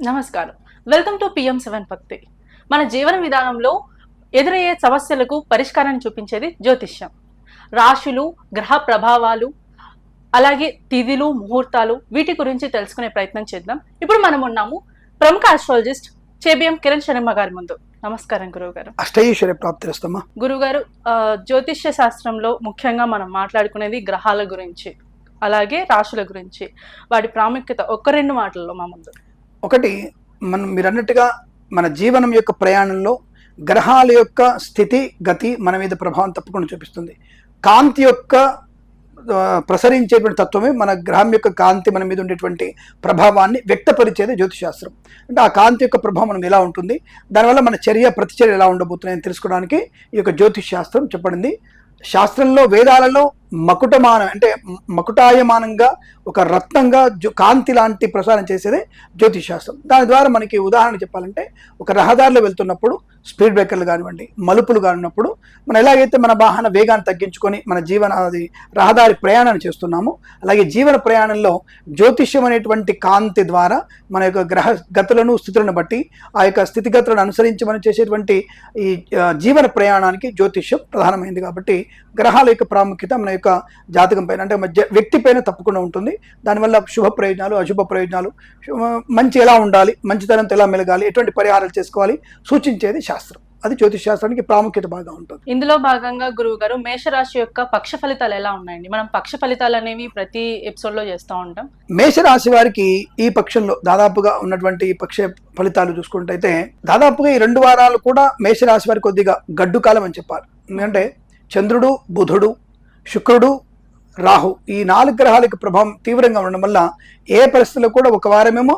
నమస్కారం. Welcome to PM seven భక్తి. మన జీవన విధానంలో ఎదురయ్యే సమస్యలకు పరిష్కారాన్ని చూపించేది జ్యోతిష్యం. రాశులు గ్రహ ప్రభావాలు అలాగే తిథులు ముహూర్తాలు వీటి గురించి తెలుసుకునే ప్రయత్నం చేద్దాం. ఇప్పుడు మనం ఉన్నాము ప్రముఖ ఆస్ట్రాలజిస్ట్ చేబిఎం కిరణ్ శర్మ గారి ముందు. నమస్కారం గురువు గారు అష్టైశ్వర్య ప్రాప్తిరస్తమ్మా గురుగారు ఆ, జ్యోతిష్య శాస్త్రంలో ముఖ్యంగా మనం మాట్లాడుకునేది గ్రహాల గురించి అలాగే రాశుల గురించి. వాటి ప్రాముఖ్యత ఒక్క రెండు మాటల్లో మా ముందు. ఒకటి మనం మీరు అన్నట్టుగా మన జీవనం యొక్క ప్రయాణంలో గ్రహాల యొక్క స్థితి గతి మన మీద ప్రభావం తప్పకుండా చూపిస్తుంది. కాంతి యొక్క ప్రసరించేటువంటి తత్వమే మన గ్రహం యొక్క కాంతి మన మీద ఉండేటువంటి ప్రభావాన్ని వ్యక్తపరిచేది జ్యోతిశాస్త్రం. అంటే ఆ కాంతి యొక్క ప్రభావం మనం ఎలా ఉంటుంది? దానివల్ల మన చర్య ప్రతిచర్య ఎలా ఉండబోతున్నాయని తెలుసుకోవడానికి ఈ యొక్క జ్యోతిష్ శాస్త్రం చెప్పబడింది. శాస్త్రంలో వేదాలలో మకుటమానం అంటే మకుటాయమానంగా ఒక రత్నంగా జో- కాంతి లాంటి ప్రసారం చేసేదే జ్యోతిష్ శాస్త్రం దాని ద్వారా మనకి ఉదాహరణ చెప్పాలంటే ఒక రహదారిలో వెళ్తున్నప్పుడు స్పీడ్ బ్రేకర్లు కానివ్వండి మలుపులు కానివ్వప్పుడు మనం ఎలాగైతే మన వాహన వేగాన్ని తగ్గించుకొని మన జీవన అది రహదారి ప్రయాణాన్ని చేస్తున్నామో అలాగే జీవన ప్రయాణంలో జ్యోతిష్యం అనేటువంటి కాంతి ద్వారా మన యొక్క గ్రహ గతులను స్థితులను బట్టి ఆ యొక్క స్థితిగతులను అనుసరించి మనం చేసేటువంటి ఈ జీవన ప్రయాణానికి జ్యోతిష్యం ప్రధానమైంది కాబట్టి గ్రహాల యొక్క ప్రాముఖ్యత మన యొక్క జాతకం పైన అంటే జ- వ్యక్తి పైన తప్పకుండా ఉంటుంది. దానివల్ల శుభ ప్రయోజనాలు అశుభ ప్రయోజనాలు మంచి ఎలా ఉండాలి మంచితనంతో ఎలా మెలగాలి ఎటువంటి పరిహారాలు చేసుకోవాలి సూచించేది శాస్త్రం. అది జ్యోతిష్ శాస్త్రానికి ప్రాముఖ్యత బాగా ఉంటుంది. ఇందులో భాగంగా గురువు గారు మేషరాశి యొక్క పక్ష ఫలితాలు ఎలా ఉన్నాయండి? మనం పక్ష ఫలితాలు అనేవి ప్రతి ఎపిసోడ్లో చేస్తూ ఉంటాం. మేషరాశి వారికి ఈ పక్షంలో దాదాపుగా ఉన్నటువంటి పక్ష ఫలితాలు చూసుకుంటైతే దాదాపుగా ఈ రెండు వారాలు కూడా మేషరాశి వారికి కొద్దిగా గడ్డు కాలం అని చెప్పాలి. ఎందుకంటే చంద్రుడు బుధుడు శుక్రుడు రాహు ఈ నాలుగు గ్రహాలకు ప్రభావం తీవ్రంగా ఉండడం వల్ల ఏ పరిస్థితుల్లో కూడా ఒక వారమేమో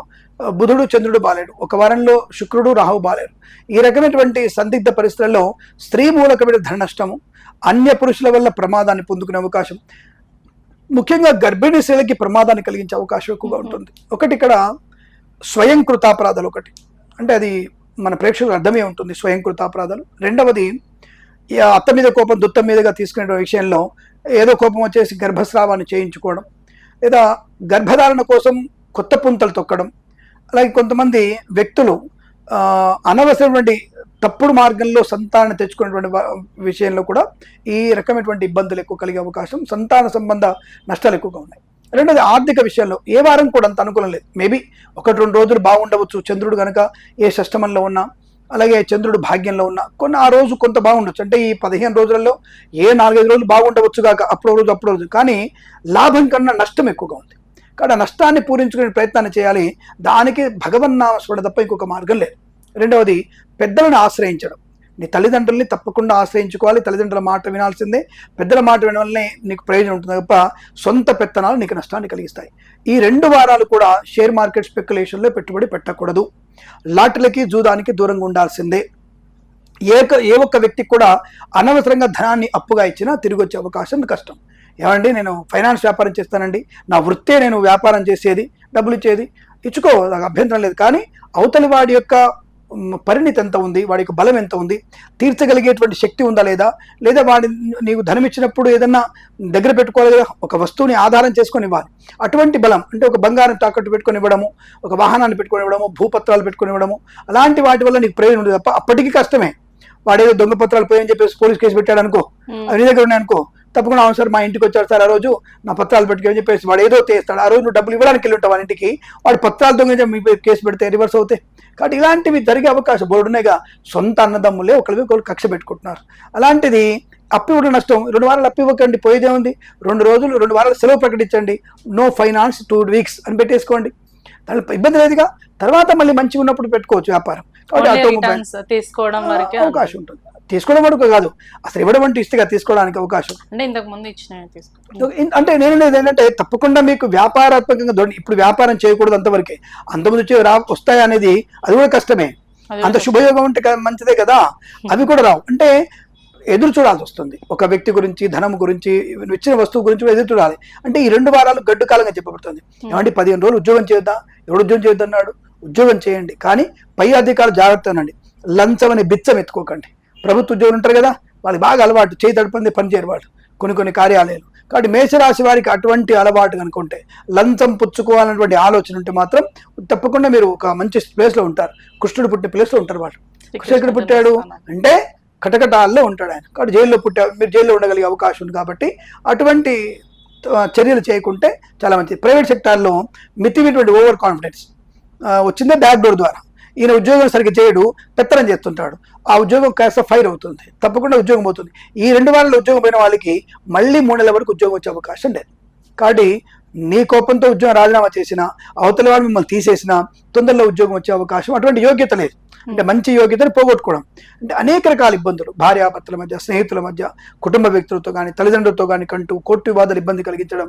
బుధుడు చంద్రుడు బాలేడు. ఒక వారంలో శుక్రుడు రాహు బాలేరు. ఈ రకమైనటువంటి సందిగ్ధ పరిస్థితుల్లో స్త్రీ మూలకమైన ధన నష్టము అన్య పురుషుల వల్ల ప్రమాదాన్ని పొందుకునే అవకాశం ముఖ్యంగా గర్భిణీ స్త్రీలకి ప్రమాదాన్ని కలిగించే అవకాశం ఎక్కువగా ఉంటుంది. ఒకటి ఇక్కడ స్వయం కృతాపరాధాలు ఒకటి. అంటే అది మన ప్రేక్షకులకు అర్థమే ఉంటుంది స్వయం కృతాపరాధాలు రెండవది అత్త మీద కోపం దుత్తం మీదుగా తీసుకునే విషయంలో ఏదో కోపం వచ్చేసి గర్భస్రావాన్ని చేయించుకోవడం లేదా గర్భధారణ కోసం కొత్త పుంతలు తొక్కడం అలాగే కొంతమంది వ్యక్తులు ఆ, అనవసరమైనటువంటి తప్పుడు మార్గంలో సంతానం తెచ్చుకునేటువంటి విషయంలో కూడా ఈ రకమైనటువంటి ఇబ్బందులు ఎక్కువ కలిగే అవకాశం సంతాన సంబంధ నష్టాలు ఎక్కువగా ఉన్నాయి. రెండోది ఆర్థిక విషయంలో ఏ వారం కూడా అంత అనుకూలం లేదు. మేబీ ఒకటి రెండు రోజులు బాగుండవచ్చు చంద్రుడు కనుక ఏ షష్టమంలో ఉన్నా అలాగే చంద్రుడు భాగ్యంలో ఉన్న కొన్ని ఆ రోజు కొంత బాగుండొచ్చు. అంటే ఈ పదిహేను రోజులలో ఏ నాలుగైదు రోజులు బాగుండవచ్చు కాక అప్పుడు రోజు అప్పుడు రోజు. కానీ లాభం కన్నా నష్టం ఎక్కువగా ఉంది. కాబట్టి ఆ నష్టాన్ని పూరించుకునే ప్రయత్నాన్ని చేయాలి. దానికి భగవన్నామస్మరణ తప్ప ఇంకొక మార్గం లేదు. రెండవది పెద్దలను ఆశ్రయించడం. నీ తల్లిదండ్రుల్ని తప్పకుండా ఆశ్రయించుకోవాలి. తల్లిదండ్రుల మాట వినాల్సిందే. పెద్దల మాట వినడం వల్లనే నీకు ప్రయోజనం ఉంటుంది తప్ప సొంత పెత్తనాలు నీకు నష్టాన్ని కలిగిస్తాయి. ఈ రెండు వారాలు కూడా షేర్ మార్కెట్ స్పెక్యులేషన్లో పెట్టుబడి పెట్టకూడదు. లాటరీలకి జూదానికి దూరంగా ఉండాల్సిందే. ఏ ఒక్క- ఏ ఒక్క వ్యక్తికి కూడా అనవసరంగా ధనాన్ని అప్పుగా ఇచ్చినా తిరిగి వచ్చే అవకాశం కష్టం. ఏమండి నేను ఫైనాన్స్ వ్యాపారం చేస్తానండి. నా వృత్తే నేను వ్యాపారం చేసేది డబ్బులు ఇచ్చేది. ఇచ్చుకో నాకు అభ్యంతరం లేదు. కానీ అవతలి వాడి యొక్క పరిణితి ఎంత ఉంది? వాడి యొక్క బలం ఎంత ఉంది? తీర్చగలిగేటువంటి శక్తి ఉందా లేదా? లేదా వాడి నీకు ధనం ఇచ్చినప్పుడు ఏదన్నా దగ్గర పెట్టుకోవాలి ఒక వస్తువుని ఆధారం చేసుకొని ఇవ్వాలి. అటువంటి బలం అంటే ఒక బంగారం తాకట్టు పెట్టుకొని ఇవ్వడము ఒక వాహనాన్ని పెట్టుకొని ఇవ్వడము భూపత్రాలు పెట్టుకొని ఇవ్వడము అలాంటి వాటి వల్ల నీకు ప్రయోజనం ఉండదు తప్ప అప్పటికీ కష్టమే. వాడేదో దొంగ పత్రాలు పోయని చెప్పేసి పోలీస్ కేసు పెట్టాడు అనుకో అవి నీ దగ్గర ఉన్నాయి అనుకో తప్పకుండా అవును సార్ మా ఇంటికి వచ్చారు సార్ ఆ రోజు. నా పత్రాలు పెట్టుకొని చెప్పేసి వాడు ఏదో చేస్తాడు. ఆ రోజు నువ్వు డబ్బులు ఇవ్వడానికి వెళ్ళి ఉంటావు ఇంటికి. వాడు పత్రాలు దొంగ మీ కేసు పెడితే రివర్స్ అవుతాయి. కాబట్టి ఇలాంటివి జరిగే అవకాశం బోర్డునేగా సొంత అన్నదమ్ములే ఒకరి ఒకరు కక్ష పెట్టుకుంటున్నారు. అలాంటిది అప్పు ఇవ్వడం నష్టం. రెండు వారాలు అప్పు ఇవ్వకండి పోయేదే ఉంది రెండు రోజులు రెండు వారాలు సెలవు ప్రకటించండి. నో ఫైనాన్స్ టూ వీక్స్ అని పెట్టేసుకోండి. దాని ఇబ్బంది లేదుగా. తర్వాత మళ్ళీ మంచిగా ఉన్నప్పుడు పెట్టుకోవచ్చు వ్యాపారం. కాబట్టి ఆటోమొబైల్ తీసుకోవడం అవకాశం ఉంటుంది. తీసుకోవడం వరకు కాదు. అసలు ఇవ్వడం అంటే ఇస్తే తీసుకోవడానికి అవకాశం. అంటే ఇంతకు ముందు ఇచ్చిన అంటే నేను ఏంటంటే తప్పకుండా మీకు వ్యాపారాత్మకంగా ఇప్పుడు వ్యాపారం చేయకూడదు అంతవరకే. అంతకుముందు వచ్చి రా వస్తాయి అనేది అది కూడా కష్టమే. అంత శుభయోగం ఉంటే మంచిదే కదా. అవి కూడా రావు. అంటే ఎదురు చూడాల్సి వస్తుంది. ఒక వ్యక్తి గురించి ధనం గురించి ఇచ్చిన వస్తువు గురించి కూడా ఎదురు చూడాలి. అంటే ఈ రెండు వారాలు గడ్డు కాలంగా చెప్పబడుతుంది. ఏమంటే పదిహేను రోజులు ఉద్యోగం చేద్దాం ఎవడు ఉద్యోగం చేద్దన్నాడు ఉద్యోగం చేయండి. కానీ పై అధికారులు జాగ్రత్త అనండి లంచం అనే బిచ్చం ఎత్తుకోకండి. ప్రభుత్వ ఉద్యోగులు ఉంటారు కదా వాళ్ళకి బాగా అలవాటు చేయి తడిపింది పనిచేయరు వాళ్ళు. కొన్ని కొన్ని కార్యాలయాలు. కాబట్టి మేషరాశి వారికి అటువంటి అలవాటు కనుకుంటే లంచం పుచ్చుకోవాలన్నటువంటి ఆలోచన ఉంటే మాత్రం తప్పకుండా మీరు ఒక మంచి ప్లేస్లో ఉంటారు. కృష్ణుడు పుట్టిన ప్లేస్లో ఉంటారు వాళ్ళు. కృష్ణుడు ఎక్కడ పుట్టాడు అంటే కటకటాల్లో ఉంటాడు ఆయన. కాబట్టి జైల్లో పుట్టాడు మీరు జైల్లో ఉండగలిగే అవకాశం ఉంది కాబట్టి అటువంటి చర్యలు చేయకుంటే చాలా మంచిది. ప్రైవేట్ సెక్టార్లో మితిమైనటువంటి ఓవర్ కాన్ఫిడెన్స్ వచ్చిందే? బ్యాక్ డోర్ ద్వారా. ఈయన ఉద్యోగం సరిగ్గా చేయడు పెత్తనం చేస్తుంటాడు. ఆ ఉద్యోగం కాస్త ఫైర్ అవుతుంది. తప్పకుండా ఉద్యోగం పోతుంది. ఈ రెండు వారాల ఉద్యోగం పోయిన వాళ్ళకి మళ్ళీ మూడు నెలల వరకు ఉద్యోగం వచ్చే అవకాశం లేదు. కాబట్టి నీ కోపంతో ఉద్యోగం రాజీనామా చేసినా అవతల వాళ్ళు మిమ్మల్ని తీసేసినా తొందరలో ఉద్యోగం వచ్చే అవకాశం అటువంటి యోగ్యత లేదు. అంటే మంచి యోగ్యతను పోగొట్టుకోవడం. అంటే అనేక రకాల ఇబ్బందులు. భార్యాభర్తల మధ్య స్నేహితుల మధ్య కుటుంబ వ్యక్తులతో కానీ తల్లిదండ్రులతో కానీ కంటూ కోర్టు వివాదాలు ఇబ్బంది కలిగించడం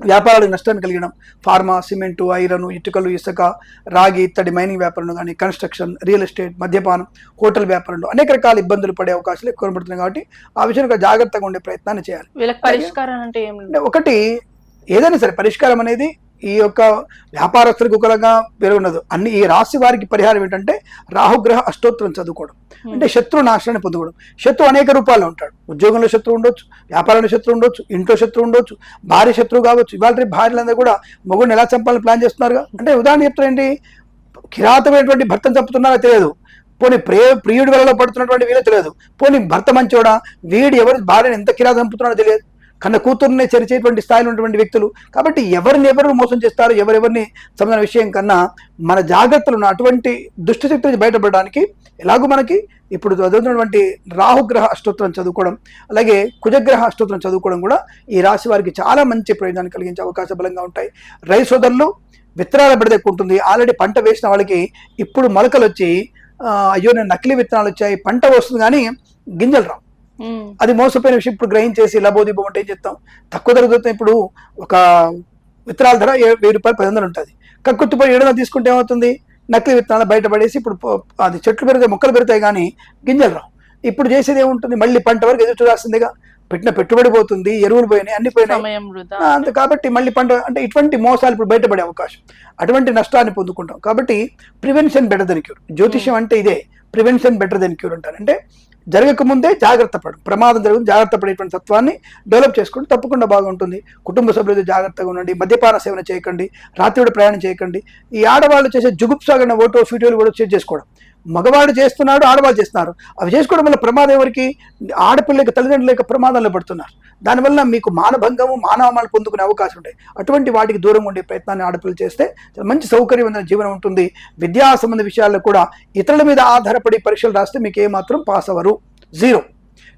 వ్యాపారాలకు నష్టాన్ని కలిగడం ఫార్మా సిమెంటు ఐరన్ ఇటుకలు ఇసుక రాగి ఇత్తడి మైనింగ్ వ్యాపారంలో కానీ కన్స్ట్రక్షన్ రియల్ ఎస్టేట్ మద్యపానం హోటల్ వ్యాపారంలో అనేక రకాల ఇబ్బందులు పడే అవకాశాలు ఎక్కువ కనబడుతున్నాయి కాబట్టి ఆ విషయంలో జాగ్రత్తగా ఉండే ప్రయత్నాన్ని చేయాలి. ఒకటి ఏదైనా సరే పరిష్కారం అనేది ఈ యొక్క వ్యాపారస్తులకు ఒకలాగా పేరు ఉండదు అన్ని ఈ రాశి వారికి పరిహారం ఏంటంటే రాహుగ్రహ అష్టోత్తరం చదువుకోవడం. అంటే శత్రు నాశనాన్ని పొందుకోవడం. శత్రువు అనేక రూపాల్లో ఉంటాడు. ఉద్యోగంలో శత్రువు ఉండొచ్చు వ్యాపారంలో శత్రువు ఉండొచ్చు ఇంట్లో శత్రువు ఉండొచ్చు భార్య శత్రువు కావచ్చు. ఇవాళ రేపు భార్యలందరూ కూడా మొగుడిని ఎలా చంపాలని ప్లాన్ చేస్తున్నారుగా? అంటే ఉదాహరణ చెప్తారండి కిరాతమైనటువంటి భర్తను చంపుతున్నారో తెలియదు. పోనీ ప్రియ ప్రియుడి వలలో పడుతున్నటువంటి వీళ్ళే తెలియదు. పోనీ భర్త మంచోడా? వీడు ఎవరు? భార్యను ఎంత కిరాత చంపుతున్నాడో తెలియదు. కన్న కూతుర్నే చెరిచేటువంటి స్థాయిలో ఉన్నటువంటి వ్యక్తులు. కాబట్టి ఎవరిని ఎవరు మోసం చేస్తారు ఎవరెవరిని సంబంధించిన విషయం కన్నా మన జాగ్రత్తలు ఉన్న అటువంటి దుష్టశక్తి నుంచి బయటపడడానికి ఎలాగో మనకి ఇప్పుడు చదువుతున్నటువంటి రాహుగ్రహ అష్టోత్తరం చదువుకోవడం అలాగే కుజగ్రహ అష్టోత్తరం చదువుకోవడం కూడా ఈ రాశి వారికి చాలా మంచి ప్రయోజనాన్ని కలిగించే అవకాశ బలంగా ఉంటాయి. రై సోదరులు విత్తనాల బిడద ఎక్కువ ఉంటుంది ఆల్రెడీ పంట వేసిన వాళ్ళకి ఇప్పుడు మొలకలు వచ్చి అయ్యో నేను నకిలీ విత్తనాలు వచ్చాయి పంట వస్తుంది కానీ గింజలు రావు. అది మోసపోయిన విషయం ఇప్పుడు గ్రహించేసి లబోదిబం అంటే ఏం చెప్తాం? తక్కువ ధర ఇప్పుడు ఒక విత్తనాల ధర వెయ్యి రూపాయలు పది వందలు ఉంటుంది. కక్కుర్తిపోయి ఏడు వందలు తీసుకుంటే ఏమవుతుంది? నకిలీ విత్తనాలు బయటపడేసి ఇప్పుడు అది చెట్లు పెరుగుతాయి మొక్కలు పెరుగుతాయి కానీ గింజలు రావు. ఇప్పుడు చేసేది ఏముంటుంది? మళ్ళీ పంట వరకు ఎదురు చూడాల్సిందిగా పెట్టిన పెట్టుబడి పోతుంది ఎరువులు పోయినాయి అన్ని పోయినాయి. అంతే కాబట్టి మళ్ళీ పంట అంటే ఇటువంటి మోసాలు ఇప్పుడు బయటపడే అవకాశం. అటువంటి నష్టాన్ని పొందుకుంటాం. కాబట్టి ప్రివెన్షన్ బెటర్ దెన్ క్యూర్. జ్యోతిష్యం అంటే ఇదే. ప్రివెన్షన్ బెటర్ దెన్ క్యూర్ అంటారు. అంటే జరగకముందే జాగ్రత్త పడు. ప్రమాదం జరుగుతుంది జాగ్రత్త పడేటువంటి తత్వాన్ని డెవలప్ చేసుకుంటే తప్పకుండా బాగుంటుంది. కుటుంబ సభ్యులతో జాగ్రత్తగా ఉండండి. మద్యపాన సేవన చేయకండి. రాత్రిపూట ప్రయాణం చేయకండి. ఈ ఆడవాళ్ళు చేసే జుగుప్సాగిన ఓటో ఫీటోలు కూడా చేసి చేసుకోవడం. మగవాడు చేస్తున్నాడు ఆడవాళ్ళు చేస్తున్నారు. అవి చేసుకోవడం వల్ల ప్రమాదం ఎవరికి? ఆడపిల్లకి తల్లిదండ్రుల యొక్క ప్రమాదంలో పడుతున్నారు. దానివల్ల మీకు మానభంగము మానవమాలు పొందుకునే అవకాశం ఉంటాయి. అటువంటి వాటికి దూరంగా ఉండే ప్రయత్నాన్ని ఆడపిల్లలు చేస్తే మంచి సౌకర్యవంతమైన జీవనం ఉంటుంది. విద్యా సంబంధ విషయాల్లో కూడా ఇతరుల మీద ఆధారపడి పరీక్షలు రాస్తే మీకు ఏమాత్రం పాస్ అవ్వరు. జీరో.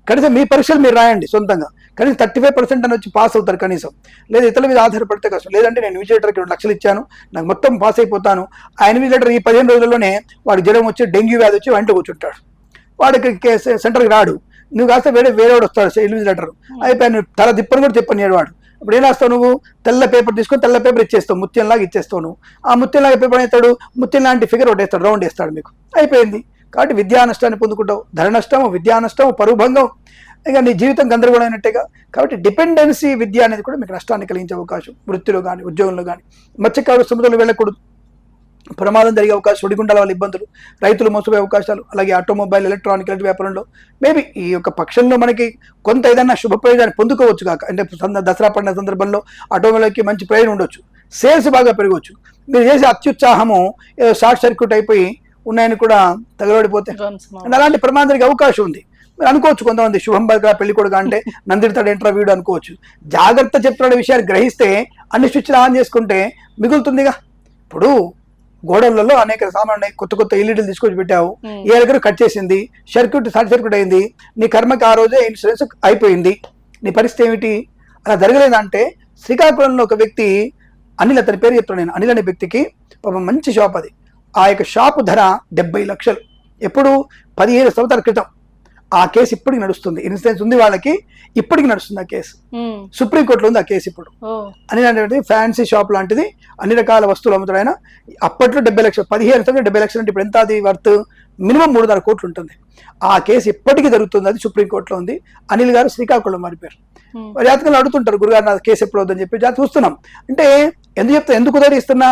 కనీసం మీ పరీక్షలు మీరు రాయండి సొంతంగా. కనీసం థర్టీ ఫైవ్ పర్సెంట్ అని వచ్చి పాస్ అవుతారు కనీసం. లేదా ఇతరుల మీద ఆధారపడితే కష్టం. లేదంటే నేను ఇన్విజిలేటర్కి రెండు లక్షలు ఇచ్చాను నాకు మొత్తం పాస్ అయిపోతాను. ఆ ఇన్విజిలేటర్ ఈ పదిహేను రోజుల్లోనే వాడు జ్వరం వచ్చి డెంగ్యూ వ్యాధి వచ్చి వెంట కూర్చుంటాడు. వాడికి కే- సెంటర్కి రాడు. నువ్వు కాస్త వేరే వేరేవాడు వస్తాడు ఇన్విజిలేటర్ అయిపోయి నువ్వు తల తిప్పని కూడా చెప్పనియాడు వాడు ఇప్పుడు ఏం రాస్తావు నువ్వు? తెల్ల పేపర్ తీసుకొని తెల్ల పేపర్ ఇచ్చేస్తావు ముత్యంలాగా ఇచ్చేస్తావు నువ్వు. ఆ ముత్యంలాగా పేపర్ అవుతాడు ముత్యం లాంటి ఫిగర్ ఒకటి వేస్తాడు రౌండ్ వేస్తాడు మీకు. అయిపోయింది. కాబట్టి విద్యా నష్టాన్ని పొందుకుంటావు. ధన నష్టము విద్యా నష్టము పరువు భంగం ఇక నీ జీవితం గందరగోళమైనట్టేగా. కాబట్టి డిపెండెన్సీ విద్య అనేది కూడా మీకు నష్టాన్ని కలిగించే అవకాశం. వృత్తిలో కానీ ఉద్యోగంలో కానీ మత్స్యకారు సముద్రంలో వెళ్ళకూడదు. ప్రమాదం జరిగే అవకాశం సుడిగుండాల వల్ల ఇబ్బందులు రైతులు మోసపోయే అవకాశాలు అలాగే ఆటోమొబైల్ ఎలక్ట్రానిక్ ఎలక్ట్రిక్ వ్యాపారంలో మేబీ ఈ యొక్క పక్షంలో మనకి కొంత ఏదైనా శుభ ప్రయోజనాన్ని పొందుకోవచ్చు కాక. అంటే దసరా పండుగ సందర్భంలో ఆటోమొబైల్కి మంచి ప్రయోజనం ఉండొచ్చు. సేల్స్ బాగా పెరగవచ్చు మీరు చేసే అత్యుత్సాహము ఏదో షార్ట్ సర్క్యూట్ అయిపోయి ఉన్నాయని కూడా తగలబడిపోతే అలాంటి ప్రమాదానికి అవకాశం ఉంది. మీరు అనుకోవచ్చు కొంతమంది శుభం బర్గా పెళ్ళి కొడుకు అంటే నందిడతాడు ఎంట్రా వీడు అనుకోవచ్చు. జాగ్రత్త చెప్తున్న విషయాన్ని గ్రహిస్తే అన్ని స్విచ్లు ఆన్ చేసుకుంటే మిగులుతుందిగా. ఇప్పుడు గోడలలో అనేక సామాన్లు కొత్త కొత్త ఎల్ఈడీలు తీసుకొచ్చి పెట్టావు. ఏ దగ్గర కట్ చేసింది సర్క్యూట్ షార్ట్ సర్క్యూట్ అయింది నీ కర్మకి ఆ రోజే ఇన్సూరెన్స్ అయిపోయింది. నీ పరిస్థితి ఏమిటి? అలా జరగలేదంటే శ్రీకాకుళంలో ఒక వ్యక్తి అనిల్ అతని పేరు చెప్తాను నేను అనిల్ అనే వ్యక్తికి పాపం మంచి షాప్ అది. ఆ యొక్క షాపు ధర డెబ్బై లక్షలు. ఎప్పుడు? పదిహేను సంవత్సరాల క్రితం. ఆ కేసు ఇప్పటికి నడుస్తుంది. ఇన్సూరెన్స్ ఉంది వాళ్ళకి ఇప్పటికి నడుస్తుంది ఆ కేసు. సుప్రీంకోర్టులో ఉంది ఆ కేసు ఇప్పుడు. అని అనేది ఫ్యాన్సీ షాప్ లాంటిది అన్ని రకాల వస్తువులు అమ్ముతాడు ఆయన అప్పట్లో డెబ్బై లక్షలు పదిహేను సంవత్సరాలు డెబ్బై లక్షలు అంటే ఇప్పుడు ఎంత అది వర్త్? మినిమం మూడున్నర కోట్లు ఉంటుంది. ఆ కేసు ఇప్పటికీ జరుగుతుంది అది సుప్రీంకోర్టులో ఉంది. అనిల్ గారు శ్రీకాకుళం మారిపోయారు జాతకంలో అడుగుతుంటారు గురుగారు నా కేసు ఎప్పుడు అవుతుందని చెప్పి. జాతకం చూస్తున్నాం. అంటే ఎందుకు చెప్తా ఎందుకు కుదరి ఇస్తున్నా?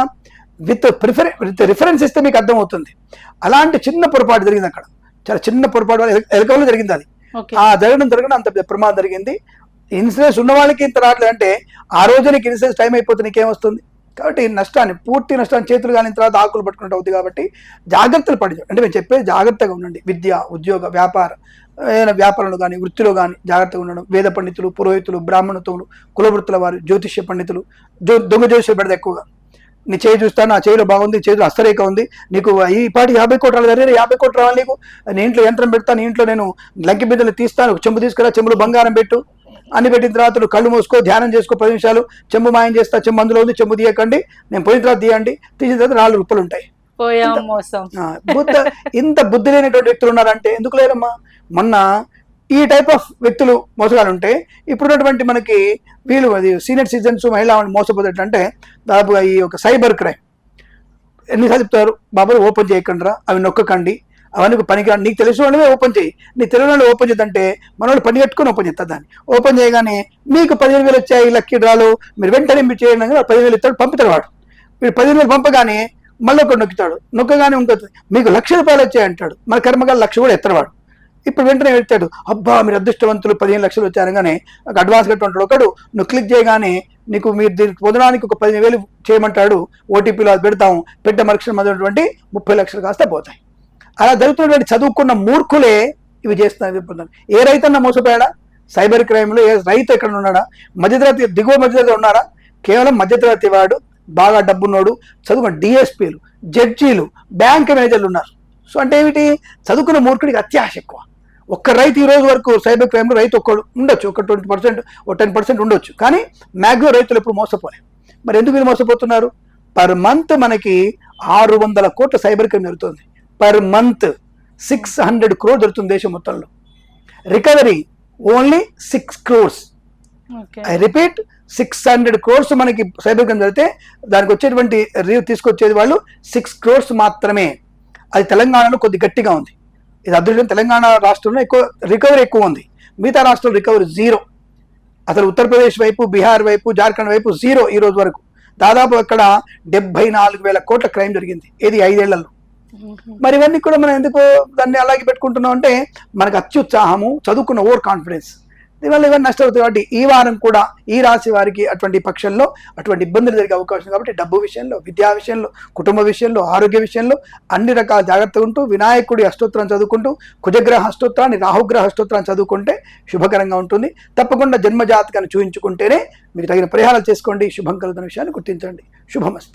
విత్ ప్రిఫర్ విత్ రిఫరెన్స్ ఇస్తే మీకు అర్థమవుతుంది. అలాంటి చిన్న పొరపాటు జరిగింది అక్కడ. చాలా చిన్న పొరపాటు వల్ల జరిగింది అది. ఆ జరగడం జరగడం అంత ప్రమాదం జరిగింది. ఇన్సూరెన్స్ ఉన్న వాళ్ళకి ఇంత రావట్లేదు అంటే ఆ రోజు నీకు ఇన్సూరెన్స్ టైం అయిపోతే నీకేం వస్తుంది? కాబట్టి నష్టాన్ని పూర్తి నష్టాన్ని చేతులు కాని తర్వాత ఆకులు పట్టుకుంటూ అవుతుంది కాబట్టి జాగ్రత్తలు పడి అంటే మేము చెప్పేది జాగ్రత్తగా ఉండండి. విద్య ఉద్యోగ వ్యాపార ఏదైనా వ్యాపారంలో కానీ వృత్తిలో కానీ జాగ్రత్తగా ఉండడం. వేద పండితులు పురోహితులు బ్రాహ్మణతులు కులవృత్తుల వారు జ్యోతిష్య పండితులు దొంగ జ్యోతిష్య పెడతారు ఎక్కువగా. నీ చేయి చూస్తాను నా చేయిలో బాగుంది చేతిలో అస్తరేఖ ఉంది. నీకు ఈ పాటి యాభై కోట్లు అరే యాభై కోట్లు రావాలి నీకు. నీ ఇంట్లో యంత్రం పెడతాను నీ ఇంట్లో నేను లంకి బిద్దలు తీస్తాను చెంబు తీసుకురా చెంబులో బంగారం పెట్టు. అన్ని పెట్టిన తర్వాత నువ్వు కళ్ళు మూసుకో ధ్యానం చేసుకో పది నిమిషాలు. చెంబు మాయం చేస్తా చెంబు అందులో ఉంది చెంబు తీయకండి. నేను పోయిన తర్వాత తీయండి. తీసిన తర్వాత నాలుగు రూపాయలు ఉంటాయి. బుద్ధ ఇంత బుద్ధి లేనటువంటి వ్యక్తులు ఉన్నారంటే ఎందుకు లేరమ్మా? మొన్న ఈ టైప్ ఆఫ్ వ్యక్తులు మోసగాలు ఉంటే ఇప్పుడున్నటువంటి మనకి వీళ్ళు అది సీనియర్ సిటిజన్స్ మహిళా మోసపోతుంటే దాదాపుగా ఈ ఒక సైబర్ క్రైమ్ ఎన్నిసార్లు చెప్తారు? బాబాయ్ ఓపెన్ చేయకుండా అవి నొక్కకండి. అవన్నీ పనికి నీకు తెలిసిన వాళ్ళవే ఓపెన్ చేయి. నీ తెలియని వాళ్ళు ఓపెన్ చేద్దంటే మన వాళ్ళు పని కట్టుకొని ఓపెన్ చేస్తారు దాన్ని. ఓపెన్ చేయగానే మీకు పదిహేను వేలు వచ్చాయి లక్కీ డ్రాలు మీరు వెంటనే మీరు చేయండి అని పదిహేను వేలు ఇస్తాడు పంపుతాడు వాడు. మీరు పదిహేను వేలు పంపగానే మళ్ళీ ఒకటి నొక్కుతాడు. నొక్కగానే ఉంటుంది. మీకు లక్ష రూపాయలు వచ్చాయి అంటాడు. మన కర్మగా లక్ష కూడా ఎత్తడు వాడు. ఇప్పుడు వెంటనే వెళ్తాడు. అబ్బా మీరు అదృష్టవంతులు పదిహేను లక్షలు వచ్చారగానే నాకు అడ్వాన్స్ కట్టుంటాడు ఒకడు నువ్వు క్లిక్ చేయగానే నీకు మీరు దీనికి పొందడానికి ఒక పదిహేను వేలు చేయమంటాడు. ఓటీపీలో అది పెడతాం పెట్ట మరుక్షణం మొదలైనటువంటి ముప్పై లక్షలు కాస్త పోతాయి. అలా జరుగుతున్నటువంటి చదువుకున్న మూర్ఖులే ఇవి చేస్తున్నారు ఇవి ఏ రైతన్న మోసపోయాడా? సైబర్ క్రైమ్లో ఏ రైతు ఎక్కడ ఉన్నాడా? మధ్యతరగతి దిగువ మధ్యతరగతి ఉన్నారా? కేవలం మధ్యతరగతి వాడు బాగా డబ్బున్నోడు చదువుకున్న డిఎస్పీలు జడ్జీలు బ్యాంక్ మేనేజర్లు ఉన్నారు. సో అంటే ఏమిటి? చదువుకున్న మూర్ఖుడికి అత్యాశ ఎక్కువ. ఒక్క రైతు ఈ రోజు వరకు సైబర్ క్రైమ్లో రైతు ఒక్కడు ఉండొచ్చు ఒక ట్వంటీ పర్సెంట్ ఒక టెన్ పర్సెంట్ ఉండొచ్చు. కానీ మ్యాక్సిమం రైతులు ఎప్పుడు మోసపోలే. మరి ఎందుకు వీళ్ళు మోసపోతున్నారు? పర్ మంత్ మనకి ఆరు వందల కోట్ల సైబర్ క్రైమ్ జరుగుతుంది. Per month six hundred crore దొరుకుతుంది దేశం మొత్తంలో. Recovery only six crores I repeat six hundred crores మనకి సైబర్ క్రైమ్ జరిగితే దానికి వచ్చేటువంటి రివ్యూ తీసుకొచ్చేది వాళ్ళు సిక్స్ క్రోర్స్ మాత్రమే. అది తెలంగాణలో కొద్ది గట్టిగా ఉంది. ఇది అదృష్టం. తెలంగాణ రాష్ట్రంలో ఎక్కువ రికవరీ ఎక్కువ ఉంది. మిగతా రాష్ట్రంలో రికవరీ జీరో అసలు ఉత్తరప్రదేశ్ వైపు బీహార్ వైపు జార్ఖండ్ వైపు జీరో ఈ రోజు వరకు. దాదాపు అక్కడ డెబ్బై నాలుగు వేల కోట్ల క్రైమ్ జరిగింది. ఇది ఐదేళ్ళలో. మరి ఇవన్నీ కూడా మనం ఎందుకు దాన్ని అలాగే పెట్టుకుంటున్నాం అంటే మనకు అత్యుత్సాహము చదువుకున్న ఓవర్ కాన్ఫిడెన్స్ దీనివల్ల ఇవన్నీ నష్టపోతాయి కాబట్టి ఈ వారం కూడా ఈ రాశి వారికి అటువంటి పక్షంలో అటువంటి ఇబ్బందులు జరిగే అవకాశం కాబట్టి డబ్బు విషయంలో విద్యా విషయంలో కుటుంబ విషయంలో ఆరోగ్య విషయంలో అన్ని రకాల జాగ్రత్తగా ఉంటూ వినాయకుడి అష్టోత్తరం చదువుకుంటూ కుజగ్రహ అష్టోత్తరాన్ని రాహుగ్రహ అష్టోత్తరాన్ని చదువుకుంటే శుభకరంగా ఉంటుంది. తప్పకుండా జన్మజాతకాన్ని చూపించుకుంటేనే మీకు తగిన పరిహారాలు చేసుకోండి. శుభం కలుగుతున్న విషయాన్ని గుర్తించండి. శుభమస్తు.